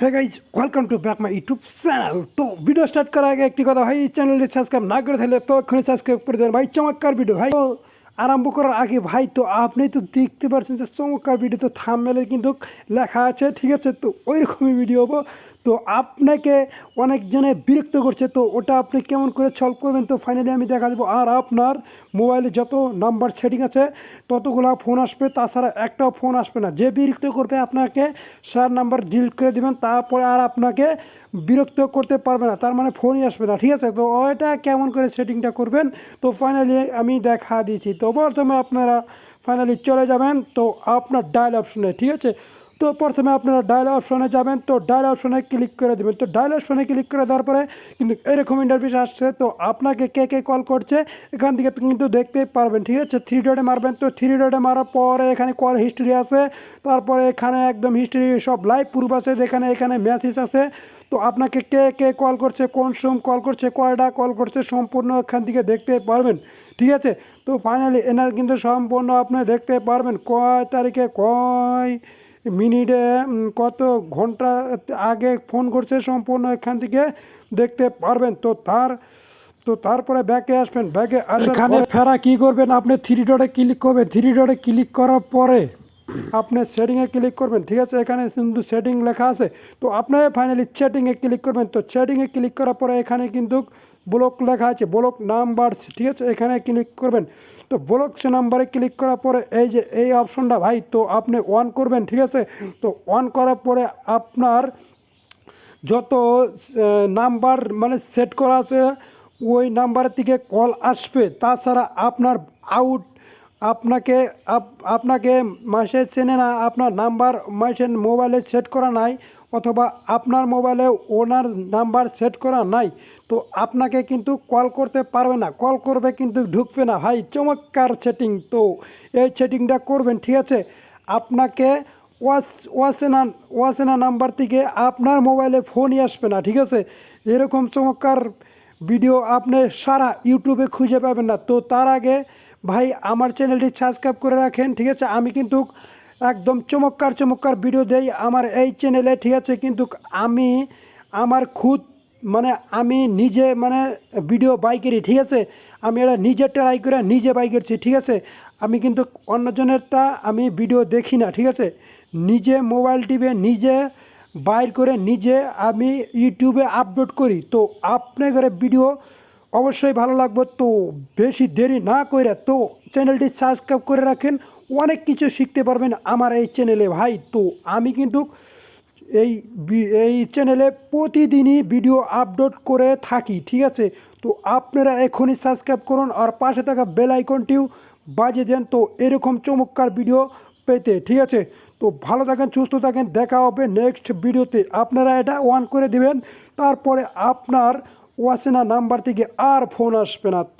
হ্যাঁ guys welcome to back my YouTube channel তো video start করার আগে একটি কথা, ভাই, এই চ্যানেলটি সাবস্ক্রাইব না করে থাকলে তো এক্ষুনি সাবস্ক্রাইব করে দেবেন। ভাই, চমৎকার ভিডিও ভাই। তো আরম্ভ করার আগে, ভাই, তো আপনি তো দেখতে পারছেন যে চমৎকার ভিডিও তো থামমেলে কিন্তু লেখা আছে, ঠিক আছে? তো ওইরকমই ভিডিও হব। তো আপনাকে অনেকজনে বিরক্ত করছে, তো ওটা আপনি কেমন করে সলভ করবেন? তো ফাইনালি আমি দেখা দেবো আর আপনার মোবাইলে যত নাম্বার সেটিং আছে, ততগুলো ফোন আসবে। তাছাড়া একটাও ফোন আসবে না। যে বিরক্ত করবে আপনাকে সার নাম্বার ডিলিট করে দিবেন, তারপরে আর আপনাকে বিরক্ত করতে পারবে না। তার মানে ফোনই আসবে না, ঠিক আছে? তো ওইটা কেমন করে সেটিংটা করবেন? তো ফাইনালি আমি দেখা দিয়েছি তো প্রথমে আপনারা ফাইনালি চলে যাবেন। তো আপনার ডায়াল অপশনে ঠিক আছে? তো প্রথমে আপনারা ডায়াল অপশনে যাবেন, তো ডায়াল অপশনে ক্লিক করে দেবেন। তো ডায়াল অপশনে ক্লিক করে দেওয়ার পরে কিন্তু এরকম ইন্টারভিউ আসছে, তো আপনাকে কে কে কল করছে, এখান থেকে কিন্তু দেখতে পারবেন, ঠিক আছে? থ্রি ডটে মারবেন, তো থ্রি ডটে মারার পরে এখানে কল হিস্ট্রি আছে, তারপরে এখানে একদম হিস্ট্রি সব লাইভ প্রুফ আছে, যেখানে এখানে মেসেজ আছে। তো আপনাকে কে কে কল করছে, কোন সোম কল করছে, কয়টা কল করছে, সম্পূর্ণ এখান থেকে দেখতে পারবেন, ঠিক আছে? তো ফাইনালি এনার কিন্তু সম্পূর্ণ আপনি দেখতে পারবেন, কয় তারিখে, কয় মিনিটে কত ঘণ্টা আগে ফোন করছে সম্পূর্ণ এখান থেকে দেখতে পারবেন। তো তার তো তারপরে ব্যাকে আসবেন। ব্যাকে এখানে ফেরা কি করবেন? আপনি থ্রি ডটে ক্লিক করবেন। থ্রি ডটে ক্লিক করার পরে আপনি সেটিংয়ে ক্লিক করবেন। ঠিক আছে এখানে কিন্তু সেটিং লেখা আছে। তো আপনি ফাইনালি চ্যাটিংয়ে ক্লিক করবেন। তো চ্যাটিংয়ে ক্লিক করার পরে এখানে কিন্তু ব্লক লেখা আছে, ব্লক নাম্বার ঠিক আছে? এখানে ক্লিক করবেন। তো ব্লক নাম্বারে ক্লিক করার পরে এই যে এই অপশনটা ভাই, তো আপনি অন করবেন, ঠিক আছে? তো অন করার পরে আপনার যত নাম্বার মানে সেট করা আছে, ওই নাম্বারের থেকে কল আসবে। তাছাড়া আপনার আউট আপনাকে, আপ- আপনাকে মাসে চেনে না, আপনার নাম্বার মাসের মোবাইলে সেট করা নাই, অথবা আপনার মোবাইলে ওনার নাম্বার সেট করা নাই, তো আপনাকে কিন্তু কল করতে পারবে না। কল করবে কিন্তু ঢুকবে না। ভাই, চমৎকার সেটিং তো। এই সেটিংটা করবেন, ঠিক আছে? আপনাকে ওয়াচ, ওয়াচেনা ওয়াচেনা নাম্বার থেকে আপনার মোবাইলে ফোনই আসবে না, ঠিক আছে? এরকম চমৎকার ভিডিও আপনি সারা ইউটিউবে খুঁজে পাবেন না। তো তার আগে ভাই, আমার চ্যানেলটি সাবস্ক্রাইব করে রাখেন, ঠিক আছে? আমি কিন্তু একদম চমৎকার চমৎকার ভিডিও দেই আমার এই চ্যানেলে ঠিক আছে? কিন্তু আমি আমার খুদ মানে আমি নিজে মানে ভিডিও বাইকেরই ঠিক আছে? আমি এটা নিজে ট্রাই করে নিজে বাই বাইকেরছি ঠিক আছে? আমি কিন্তু অন্যজনেরটা আমি ভিডিও দেখি না, ঠিক আছে? নিজে মোবাইল টিপে নিজে বাইর করে নিজে আমি ইউটিউবে আপলোড করি। তো আপনার ঘরে ভিডিও অবশ্যই ভালো লাগবে তো। বেশি দেরি না করে তো চ্যানেলটি সাবস্ক্রাইব করে রাখেন। অনেক কিছু শিখতে পারবেন আমার এই চ্যানেলে ভাই। তো আমি কিন্তু এই এই চ্যানেলে প্রতিদিনই ভিডিও আপলোড করে থাকি, ঠিক আছে? তো আপনারা এখনই সাবস্ক্রাইব করুন আর পাশে থাকা বেল আইকনটিও বাজিয়ে দেন তো এরকম চমৎকার ভিডিও পেতে, ঠিক আছে? তো ভালো থাকেন, সুস্থ থাকেন, দেখা হবে নেক্সট ভিডিওতে। আপনারা এটা অন করে দিবেন, তারপরে আপনার ওয়াসেনা নাম্বার থেকে আর ফোন আসবে না। তো